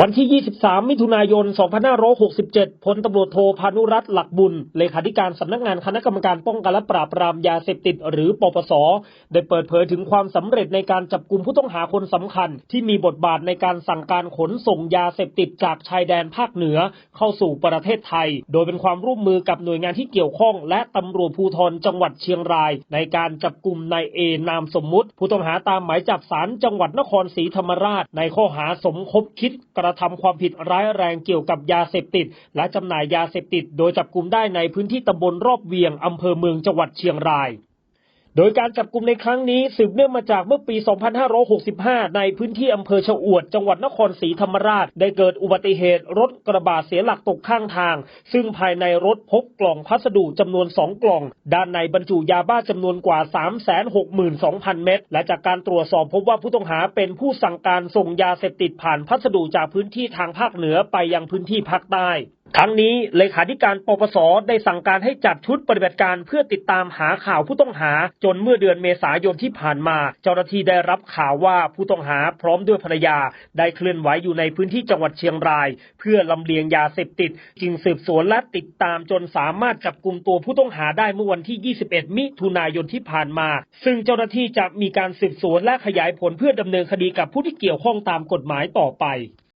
วันที่ 23 มิถุนายน 2567 พลตำรวจโทพานุรัตน์หลักบุญ เลขาธิการสำนักงานคณะกรรมการป้องกันและปราบปรามยาเสพติด หรือปปส ได้เปิดเผยถึงความสำเร็จในการจับกลุ่มผู้ต้องหาคนสำคัญ ที่มีบทบาทในการสั่งการขนส่งยาเสพติดจากชายแดนภาคเหนือเข้าสู่ประเทศไทย โดยเป็นความร่วมมือกับหน่วยงานที่เกี่ยวข้อง และตำรวจภูธรจังหวัดเชียงราย ในการจับกลุ่มนายเอนามสมมุติ ผู้ต้องหาตามหมายจับศาลจังหวัดนครศรีธรรมราช ในข้อหาสมคบคิดกระทำความผิดร้ายแรงเกี่ยวกับยาเสพติด และจำหน่ายยาเสพติด โดยจับกลุ่มได้ในพื้นที่ตำบลรอบเวียงอำเภอเมืองจังหวัดเชียงราย โดยการจับกลุ่มในครั้งนี้สืบเนื่องมาจากเมื่อปี 2565 ในพื้นที่อำเภอชะอวด จังหวัดนครศรีธรรมราช ได้เกิดอุบัติเหตุรถกระบะเสียหลักตกข้างทาง ซึ่งภายในรถพบกล่องพัสดุจำนวน 2 กล่อง ด้านในบรรจุยาบ้าจำนวนกว่า 362,000 เม็ด และจากการตรวจสอบพบว่าผู้ต้องหาเป็นผู้สั่งการส่งยาเสพติดผ่านพัสดุจากพื้นที่ทางภาคเหนือไปยังพื้นที่ภาคใต้ทั้งนี้เลขาธิการปปสได้สั่งการให้จัดชุดปฏิบัติการเพื่อติดตามหาข่าวผู้ต้องหา จนเมื่อเดือนเมษายนที่ผ่านมา เจ้าหน้าที่ได้รับข่าวว่าผู้ต้องหาพร้อมด้วยภรรยา ได้เคลื่อนไหวอยู่ในพื้นที่จังหวัดเชียงราย เพื่อลำเลียงยาเสพติด จึงสืบสวนและติดตามจนสามารถจับกลุ่มตัวผู้ต้องหาได้เมื่อวันที่ 21 มิถุนายนที่ผ่านมา ซึ่งเจ้าหน้าที่จะมีการสืบสวนและขยายผลเพื่อดำเนินคดีกับผู้ที่เกี่ยวข้องตามกฎหมายต่อไป